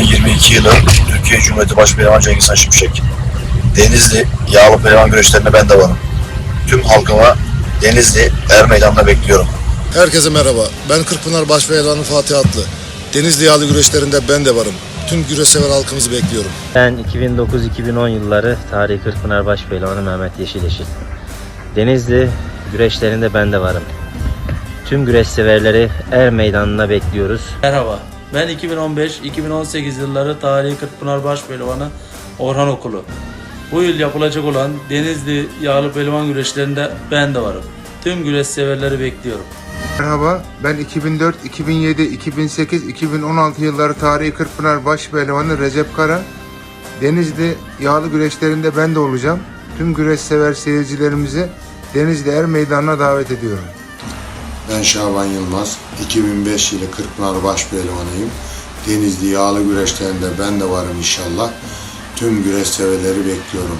2002 yılı Türkiye Cumhuriyeti Başpehlivan Cengiz Han Şimşek. Denizli yağlı pehlivan güreşlerinde ben de varım. Tüm halkıma Denizli Er Meydanı'nda bekliyorum. Herkese merhaba. Ben Kırkpınar Başpehlivanı Fatih Atlı. Denizli yağlı güreşlerinde ben de varım. Tüm güreş sever halkımızı bekliyorum. Ben 2009-2010 yılları Tarihi Kırkpınar Başpehlivanı Mehmet Yeşileşil. Denizli güreşlerinde ben de varım. Tüm güreş severleri Er Meydanı'na bekliyoruz. Merhaba. Ben 2015-2018 yılları Tarihi Kırkpınar Başpehlivanı Orhan Okulu. Bu yıl yapılacak olan Denizli Yağlı Pehlivan güreşlerinde ben de varım. Tüm güreş severleri bekliyorum. Merhaba, ben 2004, 2007, 2008, 2016 yılları tarihi Kırkpınar baş pehlivanı Recep Kara. Denizli yağlı güreşlerinde ben de olacağım. Tüm güreş sever seyircilerimizi Denizli Er Meydanı'na davet ediyorum. Ben Şaban Yılmaz. 2005 yılı Kırkpınar Başpehlivanıyım. Denizli yağlı güreşlerinde ben de varım inşallah. Tüm güreş severleri bekliyorum.